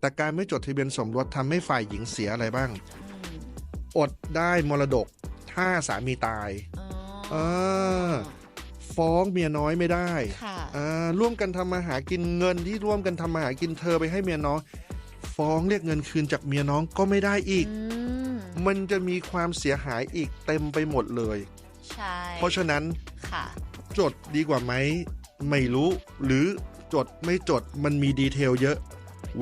แต่การไม่จดทะเบียนสมรสทำให้ฝ่ายหญิงเสียอะไรบ้างอืมอดได้มรดก ถ้าสามีตายอ๋อเออฟ้องเมียน้อยไม่ได้ค่ะอ่าร่วมกันทำมาหากินเงินที่ร่วมกันทำมาหากินเธอไปให้เมียน้องฟ้องเรียกเงินคืนจากเมียน้องก็ไม่ได้อีกอืมมันจะมีความเสียหายอีกเต็มไปหมดเลยใช่เพราะฉะนั้นค่ะจดดีกว่าไหมไม่รู้ หรือจดไม่จดมันมีดีเทลเยอะ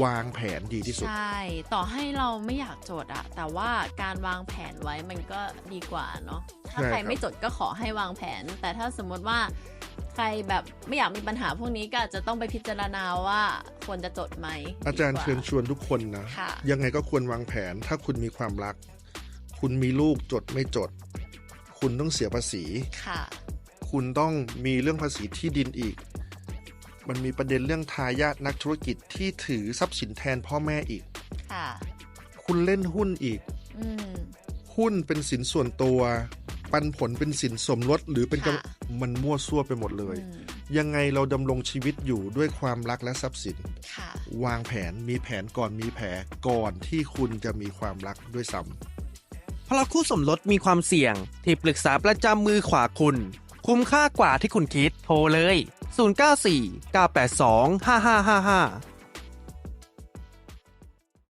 วางแผนดีที่สุด ใช่ ต่อให้เราไม่อยากจดอะแต่ว่าการวางแผนไว้มันก็ดีกว่าเนาะถ้าใช่ใครครับไม่จดก็ขอให้วางแผน แต่ถ้าสมมติว่าใครแบบไม่อยากมีปัญหาพวกนี้ก็อาจจะต้องไปพิจารณาว่าควรจะจดไหม อาจารย์ดีกว่เชิญชวนทุกคนนะค่ะยังไงก็ควรวางแผน ถ้าคุณมีความรัก คุณมีลูกจดไม่จด คุณต้องเสียภาษีค่ะ คุณต้องมีเรื่องภาษีที่ดินอีก มันมีประเด็นเรื่องทายาทนักธุรกิจที่ถือทรัพย์สินแทนพ่อแม่อีก ค่ะ คุณเล่นหุ้นอีก อืม หุ้นเป็นสินส่วนตัว ปันผลเป็นสินสมรสหรือเป็นกำค่ะ มันมั่วซั่วไปหมดเลย อืม ยังไงเราดำรงชีวิตอยู่ด้วยความรักและทรัพย์สิน ค่ะ วางแผนมีแผนก่อนมีแผนก่อนที่คุณจะมีความรักด้วยซ้ำ เพราะคู่สมรสมีความเสี่ยง ที่ปรึกษาประจำมือขวาคุณ คุ้มค่ากว่าที่คุณคิดโทรเลย 094 982 5555